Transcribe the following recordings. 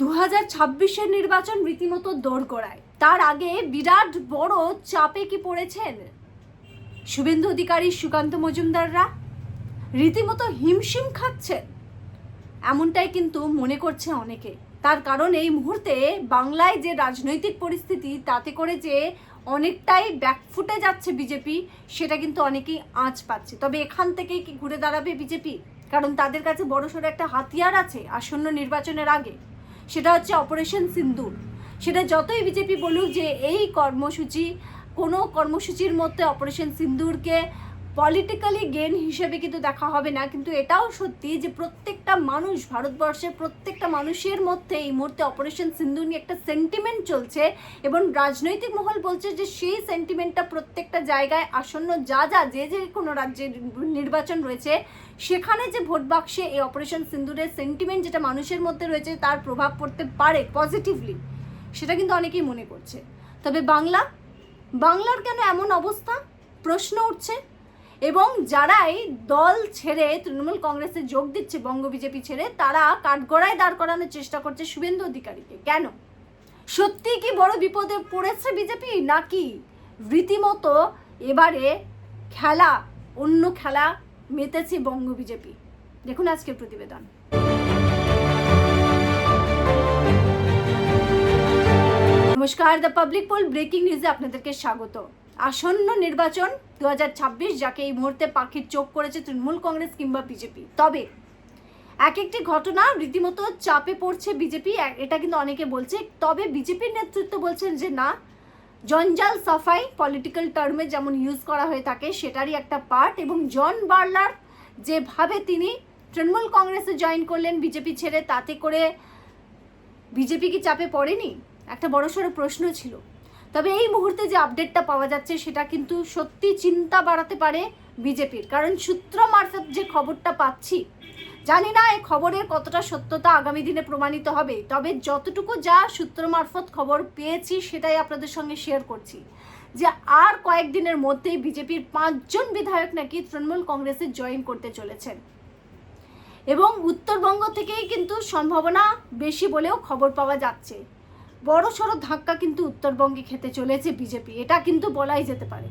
দু হাজার ছাব্বিশের নির্বাচন রীতিমতো দৌড় করায় তার আগে বিরাট বড় চাপে কি পড়েছেন? শুভেন্দু অধিকারী, সুকান্ত মজুমদাররা রীতিমতো হিমশিম খাচ্ছেন। এমনটাই কিন্তু মনে করছে অনেকে। তার কারণ এই মুহূর্তে বাংলায় যে রাজনৈতিক পরিস্থিতি, তাতে করে যে অনেকটাই ব্যাকফুটে যাচ্ছে বিজেপি, সেটা কিন্তু অনেকেই আঁচ পাচ্ছে। তবে এখান থেকেই কি ঘুরে দাঁড়াবে বিজেপি? কারণ তাদের কাছে বড়সড় একটা হাতিয়ার আছে আসন্ন নির্বাচনের আগে। সেটা হচ্ছে অপারেশন সিন্দুর। সেটা যতই বিজেপি বলুক যে এই কর্মসূচি, কোনো কর্মসূচির মধ্যে অপারেশন সিন্দুরকে পলিটিক্যালি গেন হিসেবে কিন্তু দেখা হবে না, কিন্তু এটাও সত্যি যে প্রত্যেকটা মানুষ ভারতবর্ষের প্রত্যেকটা মানুষের মধ্যে এই মুহূর্তে অপারেশন সিন্ধু নিয়ে একটা সেন্টিমেন্ট চলছে এবং রাজনৈতিক মহল বলছে যে সেই সেন্টিমেন্টটা প্রত্যেকটা জায়গায় আসন্ন যা যা যে যে কোনো রাজ্যের নির্বাচন রয়েছে, সেখানে যে ভোট বাক্সে এই অপারেশন সিন্দুরের সেন্টিমেন্ট যেটা মানুষের মধ্যে রয়েছে তার প্রভাব পড়তে পারে পজিটিভলি সেটা কিন্তু অনেকেই মনে করছে। তবে বাংলা, বাংলার কেন এমন অবস্থা? প্রশ্ন উঠছে। এবং যারাই দল ছেড়ে তৃণমূল কংগ্রেসে যোগ দিচ্ছে, বঙ্গ বিজেপি ছেড়ে, তারা কাঠগড়ায় দাঁড় করানোর চেষ্টা করছে শুভেন্দু অধিকারীকে। কেন? সত্যি কি বড় বিপদে পড়েছে বিজেপি, নাকি রীতিমতো এবারে খেলা, অন্য খেলা মেতেছে বঙ্গ বিজেপি? দেখুন আজকের প্রতিবেদন। নমস্কার, দ্য পাবলিক পোল ব্রেকিং নিউজে আপনাদেরকে স্বাগত। আসন্ন নির্বাচন দু হাজার ছাব্বিশ যাকে এই মুহূর্তে পাখির চোখ করেছে তৃণমূল কংগ্রেস কিংবা বিজেপি। তবে এক একটি ঘটনা রীতিমতো চাপে পড়ছে বিজেপি এটা কিন্তু অনেকে বলছে। তবে বিজেপির নেতৃত্ব বলছেন যে, না, জঞ্জাল সাফাই পলিটিক্যাল টার্মে যেমন ইউজ করা হয়ে থাকে, সেটারই একটা পার্ট। এবং জন বার্লার যেভাবে তিনি তৃণমূল কংগ্রেসে জয়েন করলেন বিজেপি ছেড়ে, তাতে করে বিজেপি কি চাপে পড়েনি? একটা বড়সড় প্রশ্ন ছিল। তবে এই মুহূর্তে যে আপডেটটা পাওয়া যাচ্ছে, সেটা কিন্তু সত্যি চিন্তা বাড়াতে পারে বিজেপির। কারণ সূত্র মারফত যে খবরটা পাচ্ছি, জানি না এই খবরের কতটা সত্যতা আগামী দিনে প্রমাণিত হবে, তবে যতটুকু যা সূত্র মারফত খবর পেয়েছি, সেটাই আপনাদের সঙ্গে শেয়ার করছি। যে আর কয়েকদিনের মধ্যেই বিজেপির পাঁচজন বিধায়ক নাকি তৃণমূল কংগ্রেসে জয়েন করতে চলেছেন। এবং উত্তরবঙ্গ থেকেই কিন্তু সম্ভাবনা বেশি বলেও খবর পাওয়া যাচ্ছে। বড় সড়ো ধাক্কা কিন্তু উত্তরবঙ্গে খেতে চলেছে বিজেপি। এটা কিন্তু বলাই যেতে পারে।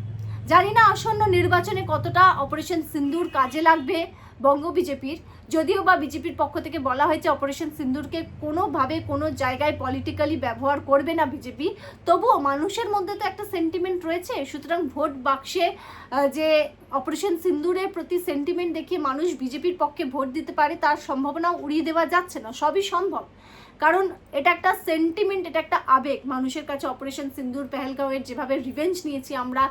জানি না আসন্ন নির্বাচনে কতটা অপারেশন সিন্দুর কাজে লাগবে বঙ্গ বিজেপির। যদিও বা বিজেপির পক্ষ থেকে বলা হয়েছে অপারেশন সিন্দুরকে কোনোভাবে কোনো জায়গায় পলিটিক্যালি ব্যবহার করবে না বিজেপি। তবুও মানুষের মধ্যে তো একটা সেন্টিমেন্ট রয়েছে। সুতরাং ভোট বাক্সে যে অপারেশন সিন্দুরের প্রতি সেন্টিমেন্ট দেখিয়ে মানুষ বিজেপির পক্ষে ভোট দিতে পারে, তার সম্ভাবনা উড়িয়ে দেওয়া যাচ্ছে না। সবই সম্ভব। কারণ এটা একটা সেন্টিমেন্ট এটা একটা আবেগ। মানুষের কাছে অপারেশন সিন্দুর, পেহেলগাঁওয়ের যেভাবে রিভেঞ্জ নিয়েছি আমরা,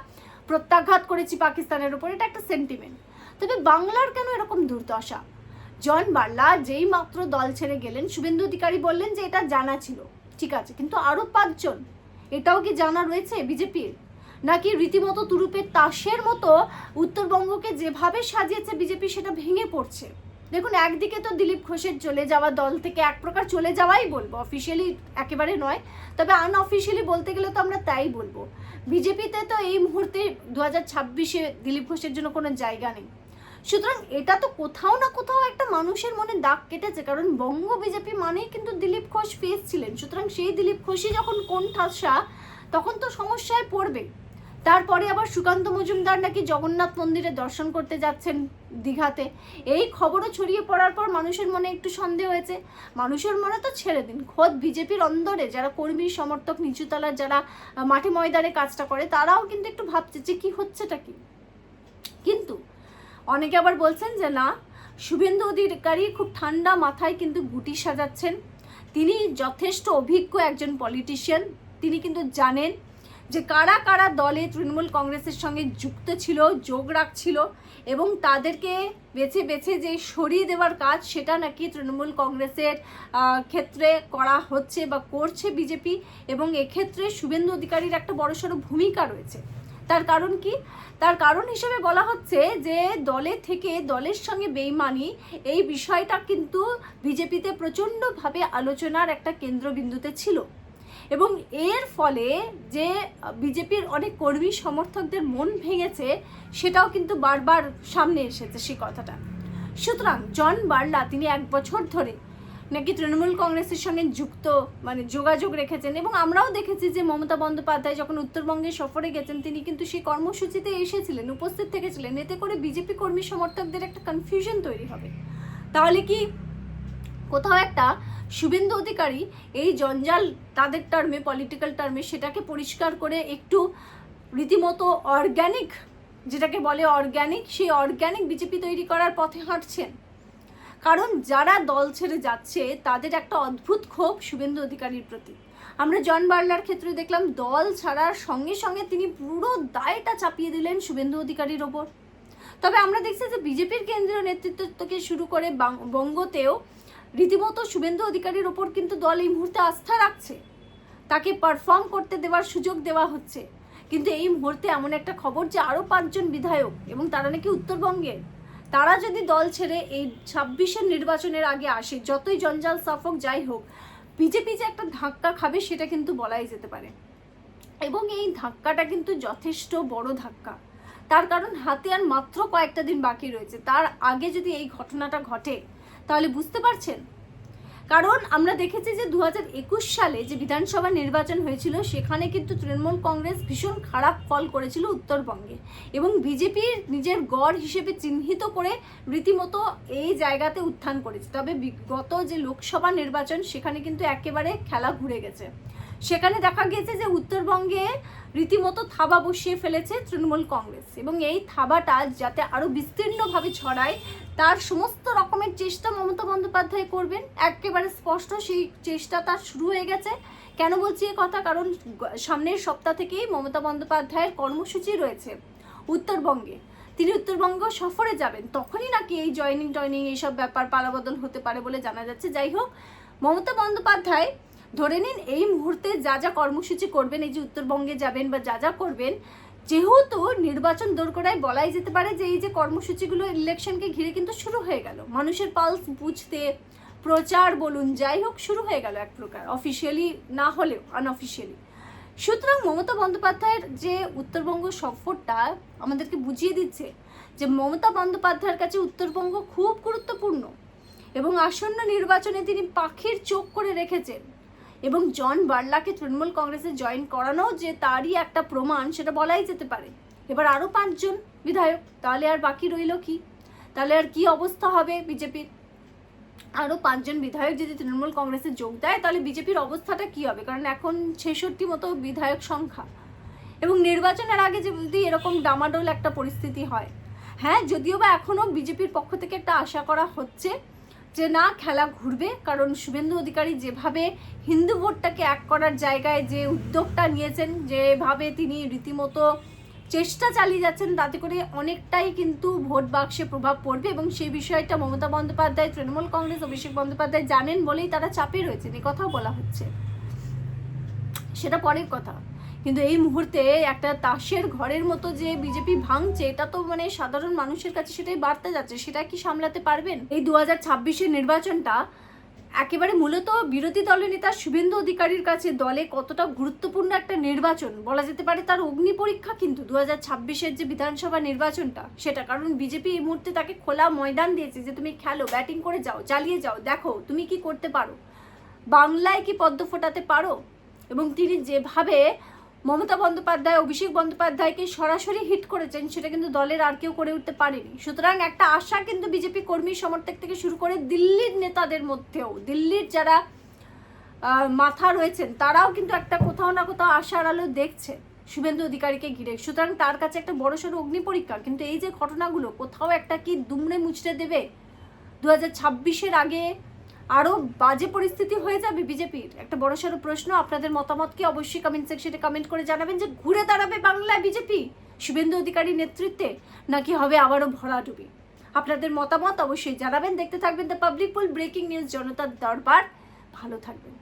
প্রত্যাঘাত করেছি পাকিস্তানের উপর, এটা একটা সেন্টিমেন্ট তবে বাংলার কেন এরকম দুর্দশা? জন বার্লা যেই মাত্র দল ছেড়ে গেলেন, শুভেন্দু অধিকারী বললেন যে এটা জানা ছিল। ঠিক আছে, কিন্তু আরও পাঁচজন, এটাও কি জানা রয়েছে বিজেপির? নাকি রীতিমতো তুরুপের তাসের মতো উত্তরবঙ্গকে যেভাবে সাজিয়েছে বিজেপি, সেটা ভেঙে পড়ছে? দেখুন, একদিকে তো দিলীপ ঘোষের চলে যাওয়া দল থেকে এক প্রকার চলে যাওয়াই বলব। অফিসিয়ালি একেবারে নয়। তবে আনঅফিসিয়ালি বলতে গেলে তো আমরা তাই বলব। বিজেপিতে তো এই মুহূর্তে দু হাজার ছাব্বিশে দিলীপ ঘোষের জন্য কোনো জায়গা নেই। সুতরাং এটা তো কোথাও না কোথাও একটা মানুষের মনে দাগ কেটেছে, কারণ বঙ্গ বিজেপি মানেই কিন্তু দিলীপ ঘোষ ফেস ছিলেন। সুতরাং সেই দিলীপ ঘোষই যখন কোন ঠাসা, তখন তো সমস্যায় পড়বে। তারপরে আবার সুকান্ত মজুমদার নাকি জগন্নাথ মন্দিরে দর্শন করতে যাচ্ছেন দীঘাতে। এই খবরও ছড়িয়ে পড়ার পর মানুষের মনে একটু সন্দেহ হয়েছে। মানুষের মনে তো ছেড়ে দিন। খোদ বিজেপির অন্দরে যারা কর্মী, সমর্থক, নিচুতলার যারা মাঠে ময়দানে কাজটা করে, তারাও কিন্তু একটু ভাবছে যে কি হচ্ছেটা কি? কিন্তু অনেকে আবার বলছেন যে না, শুভেন্দু অধিকারী খুব ঠান্ডা মাথায় কিন্তু গুটি সাজাচ্ছেন। তিনি যথেষ্ট অভিজ্ঞ একজন পলিটিশিয়ান তিনি কিন্তু জানেন যে কারা কারা দলে তৃণমূল কংগ্রেসের সঙ্গে যুক্ত ছিল, যোগ রাখছিল এবং তাদেরকে বেছে বেছে যে সরিয়ে দেওয়ার কাজ সেটা নাকি তৃণমূল কংগ্রেসের ক্ষেত্রে করা হচ্ছে বা করছে বিজেপি এবং এক্ষেত্রে শুভেন্দু অধিকারীর একটা বড়সড় ভূমিকা রয়েছে। তার কারণ কি? তার কারণ হিসেবে বলা হচ্ছে যে দলে থেকে দলের সঙ্গে বেইমানি এই বিষয়টা কিন্তু বিজেপিতে প্রচণ্ডভাবে আলোচনার একটা কেন্দ্রবিন্দুতে ছিল। এবং এর ফলে যে বিজেপির অনেক কর্মী সমর্থকদের মন ভেঙেছে, সেটাও কিন্তু বারবার সামনে এসেছে সেই কথাটা। সুতরাং জন বার্লা, তিনি এক বছর ধরে নাকি তৃণমূল কংগ্রেসের সঙ্গে যুক্ত মানে যোগাযোগ রেখেছেন এবং আমরাও দেখেছি যে মমতা বন্দ্যোপাধ্যায় যখন উত্তরবঙ্গে সফরে গেছেন, তিনি কিন্তু সেই কর্মসূচিতে এসেছিলেন, উপস্থিত থেকেছিলেন। এতে করে বিজেপি কর্মী সমর্থকদের একটা কনফিউশন তৈরি হবে। তাহলে কি কোথাও একটা শুভেন্দু অধিকারী এই জঞ্জাল তাদের টার্মে পলিটিক্যাল টার্মে সেটাকে পরিষ্কার করে একটু রীতিমতো অর্গ্যানিক যেটাকে বলে অর্গ্যানিক সেই অর্গ্যানিক বিজেপি তৈরি করার পথে হাঁটছেন। কারণ যারা দল ছেড়ে যাচ্ছে, তাদের একটা অদ্ভুত ক্ষোভ শুভেন্দু অধিকারীর প্রতি। আমরা জন বার্লার ক্ষেত্রে দেখলাম দল ছাড়ার সঙ্গে সঙ্গে তিনি পুরো দায়টা চাপিয়ে দিলেন শুভেন্দু অধিকারীর ওপর। তবে আমরা দেখছি যে বিজেপির কেন্দ্রীয় নেতৃত্ব থেকে শুরু করে বঙ্গতেও রীতিমতো শুভেন্দু অধিকারীর ওপর কিন্তু দল এই মুহূর্তে আস্থা রাখছে। তাকে পারফর্ম করতে দেওয়ার সুযোগ দেওয়া হচ্ছে। কিন্তু এই মুহূর্তে এমন একটা খবর যে আরও পাঁচজন বিধায়ক এবং তারা নাকি উত্তরবঙ্গের। তারা যদি দল ছেড়ে এই ছাব্বিশের নির্বাচনের আগে আসে, যতই জঞ্জাল সাফক যাই হোক, বিজেপি যে একটা ধাক্কা খাবে সেটা কিন্তু বলাই যেতে পারে। এবং এই ধাক্কাটা কিন্তু যথেষ্ট বড় ধাক্কা। তার কারণ হাতে আর মাত্র কয়েকটা দিন বাকি রয়েছে। তার আগে যদি এই ঘটনাটা ঘটে তাহলে বুঝতে পারছেন? কারণ আমরা দেখেছি যে দু হাজার একুশ সালে যে বিধানসভা নির্বাচন হয়েছিল, সেখানে কিন্তু তৃণমূল কংগ্রেস ভীষণ খারাপ ফল করেছিল উত্তরবঙ্গে এবং বিজেপির নিজের গড় হিসেবে চিহ্নিত করে রীতিমতো এই জায়গাতে উত্থান করেছে। তবে বিগত যে লোকসভা নির্বাচন, সেখানে কিন্তু একেবারে খেলা ঘুরে গেছে। সেখানে দেখা গিয়েছে যে উত্তরবঙ্গে রীতিমতো থাবা বসিয়ে ফেলেছে তৃণমূল কংগ্রেস। এবং এই থাবাটা যাতে আরও বিস্তীর্ণভাবে ছড়ায়, তার সমস্ত রকমের চেষ্টা মমতা বন্দ্যোপাধ্যায় করবেন। একেবারে স্পষ্ট সেই চেষ্টা তার শুরু হয়ে গেছে। কেন বলছি এ কথা? কারণ সামনের সপ্তাহ থেকেই মমতা বন্দ্যোপাধ্যায়ের কর্মসূচি রয়েছে উত্তরবঙ্গে। তিনি উত্তরবঙ্গ সফরে যাবেন, তখনই নাকি এই জয়নিং টয়নিং এইসব ব্যাপার পালাবদল হতে পারে বলে জানা যাচ্ছে। যাই হোক, মমতা বন্দ্যোপাধ্যায় ধরে নিন, এই মুহূর্তে যা যা কর্মসূচি করবেন, এই যে উত্তরবঙ্গে যাবেন বা যা যা করবেন, যেহেতু নির্বাচন দোরগোড়ায় বলাই যেতে পারে যে এই যে কর্মসূচিগুলো ইলেকশনকে ঘিরে কিন্তু শুরু হয়ে গেল। মানুষের পালস বুঝতে, প্রচার বলুন, যাই হোক, শুরু হয়ে গেল এক প্রকার অফিসিয়ালি না হলেও আনঅফিসিয়ালি সুতরাং মমতা বন্দ্যোপাধ্যায়ের যে উত্তরবঙ্গ সফরটা আমাদেরকে বুঝিয়ে দিচ্ছে যে মমতা বন্দ্যোপাধ্যায়ের কাছে উত্তরবঙ্গ খুব গুরুত্বপূর্ণ এবং আসন্ন নির্বাচনে তিনি পাখির চোখ করে রেখেছেন। এবং জন বার্লাকে তৃণমূল কংগ্রেসে জয়েন করানো যে তারই একটা প্রমাণ, সেটা বলাই যেতে পারে। এবার আরও পাঁচজন বিধায়ক, তাহলে আর বাকি রইল কি? তাহলে আর কি অবস্থা হবে বিজেপির? আরও পাঁচজন বিধায়ক যদি তৃণমূল কংগ্রেসে যোগ দেয়, তাহলে বিজেপির অবস্থাটা কি হবে? কারণ এখন ছেষট্টি মতো বিধায়ক সংখ্যা। এবং নির্বাচনের আগে যদি এরকম ডামাডোল একটা পরিস্থিতি হয় হ্যাঁ যদিও বা এখনও বিজেপির পক্ষ থেকে একটা আশা করা হচ্ছে যে না, খেলা ঘুরবে। কারণ শুভেন্দু অধিকারী যেভাবে হিন্দু ভোটটাকে এক করার জায়গায় যে উদ্যোগটা নিয়েছেন, যেভাবে তিনি রীতিমতো চেষ্টা চালিয়ে যাচ্ছেন, তাতে করে অনেকটাই কিন্তু ভোট বাক্সে প্রভাব পড়বে এবং সেই বিষয়টা মমতা বন্দ্যোপাধ্যায়, তৃণমূল কংগ্রেস, অভিষেক বন্দ্যোপাধ্যায় জানেন বলেই তারা চাপে রয়েছেন এই কথাও বলা হচ্ছে। সেটা পরের কথা। কিন্তু এই মুহূর্তে একটা তাসের ঘরের মতো যে বিজেপি ভাঙছে, এটা তো মানে সাধারণ মানুষের কাছে সেটাই বাড়তে যাচ্ছে। সেটা কি সামলাতে পারবেন? এই দু হাজার নির্বাচনটা একেবারে মূলত বিরোধী দলের নেতা শুভেন্দু অধিকারীর কাছে দলে কতটা গুরুত্বপূর্ণ একটা নির্বাচন? বলা যেতে পারে তার অগ্নি পরীক্ষা কিন্তু দু হাজার যে বিধানসভা নির্বাচনটা, সেটা। কারণ বিজেপি এই মুহূর্তে তাকে খোলা ময়দান দিয়েছে যে তুমি খেলো, ব্যাটিং করে যাও, চালিয়ে যাও, দেখো তুমি কি করতে পারো। বাংলায় কি পদ্ম ফোটাতে পারো? এবং তিনি যেভাবে মমতা বন্দ্যোপাধ্যায়, অভিষেক বন্দ্যোপাধ্যায়কে সরাসরি হিট করেছেন, সেটা কিন্তু দলের আর কেউ করে উঠতে পারেনি। সুতরাং একটা আশা কিন্তু বিজেপি কর্মী সমর্থক থেকে শুরু করে দিল্লির নেতাদের মধ্যেও, দিল্লির যারা মাথা রয়েছেন, তারাও কিন্তু একটা কোথাও না কোথাও আশার আলো দেখছে শুভেন্দু অধিকারীকে ঘিরে। সুতরাং তার কাছে একটা বড়সড় অগ্নি পরীক্ষা, কিন্তু এই যে ঘটনাগুলো, কোথাও একটা কি দুমড়ে মুচড়ে দেবে? দু হাজার ছাব্বিশের আগে আরও বাজে পরিস্থিতি হয়ে যাবে বিজেপির? একটা বড়সড় প্রশ্ন, আপনাদের মতামত কি? অবশ্যই কমেন্ট সেকশনে কমেন্ট করে জানাবেন যে ঘুরে দাঁড়াবে বাংলায় বিজেপি? শুভেন্দু অধিকারীর নেতৃত্বে? নাকি হবে আবারও ভরাডুবি আপনাদের মতামত অবশ্যই জানাবেন। দেখতে থাকবেন the public pool breaking news জনতার দরবার। ভালো থাকবেন।